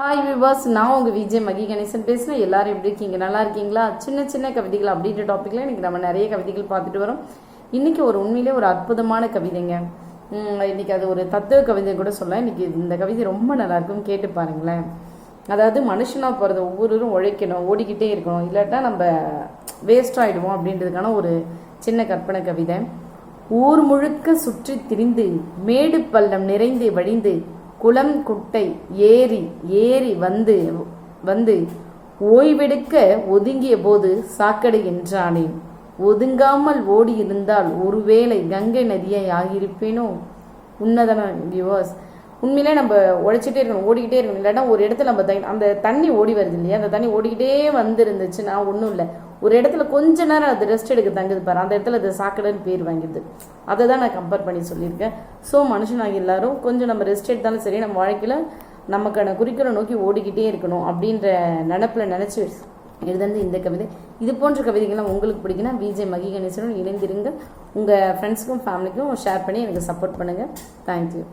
Hi விவாஸ் நான் உங்கள் விஜய் மகி கணேசன் பேசுகிறேன் எல்லாரும் எப்படி இருக்கீங்க? நல்லா இருக்கீங்களா? சின்ன சின்ன கவிதைகள் அப்படின்ற டாப்பிக்கில் இன்றைக்கி நம்ம நிறைய கவிதைகள் பார்த்துட்டு வரோம். இன்றைக்கி ஒரு உண்மையிலே ஒரு அற்புதமான கவிதைங்க. இன்றைக்கி அது ஒரு தத்துவ கவிதை கூட சொல்லலாம். இன்றைக்கி இந்த கவிதை ரொம்ப நல்லாயிருக்கும் கேட்டு பாருங்களேன். அதாவது மனுஷனாக பிறந்த ஒவ்வொருவரும் உழைக்கணும் ஓடிக்கிட்டே இருக்கணும். இல்லாட்டா நம்ம வேஸ்ட் ஆகிடுவோம் அப்படின்றதுக்கான ஒரு சின்ன கற்பனை கவிதை. ஊர் முழுக்க சுற்றி திரிந்து மேடு பள்ளம் நிறைந்து வழிந்து குளம் குட்டை ஏரி ஏறி வந்து வந்து ஓய்வெடுக்க ஒதுங்கிய போது சாக்கடை என்றானேன் ஒதுங்காமல் ஓடி இருந்தால் ஒருவேளை கங்கை நதியை ஆகியிருப்பேனோ? உன்னதன விவாஸ் உண்மையிலே நம்ம உழைச்சிட்டே இருக்கணும் ஓடிக்கிட்டே இருக்கணும். இல்லைன்னா ஒரு இடத்துல நம்ம தை- அந்த தண்ணி ஓடி வருது இல்லையா? அந்த தண்ணி ஓடிக்கிட்டே வந்துருந்துச்சுன்னா ஒன்றும் இல்லை. ஒரு இடத்துல கொஞ்ச நேரம் அது ரெஸ்ட் எடுக்க தங்குது பாரு. அந்த இடத்துல அது சாக்கடைன்னு பேர் வாங்கிடுது. அதை தான் நான் கம்பேர் பண்ணி சொல்லியிருக்கேன். ஸோ மனுஷனாக எல்லாரும் கொஞ்சம் நம்ம ரெஸ்ட் எடுத்தாலும் சரி நம்ம வாழ்க்கையில் நமக்கான குறிக்கோளை நோக்கி ஓடிக்கிட்டே இருக்கணும் அப்படின்ற நினப்பில் நினச்சி எழுதுனது இந்த கவிதை. இது போன்ற கவிதைகள்லாம் உங்களுக்கு பிடிக்குன்னா விஜய் மகி கணேசனுடன் இணைந்திருங்க. உங்கள் ஃப்ரெண்ட்ஸுக்கும் ஃபேமிலிக்கும் ஷேர் பண்ணி எனக்கு சப்போர்ட் பண்ணுங்கள் தேங்க்யூ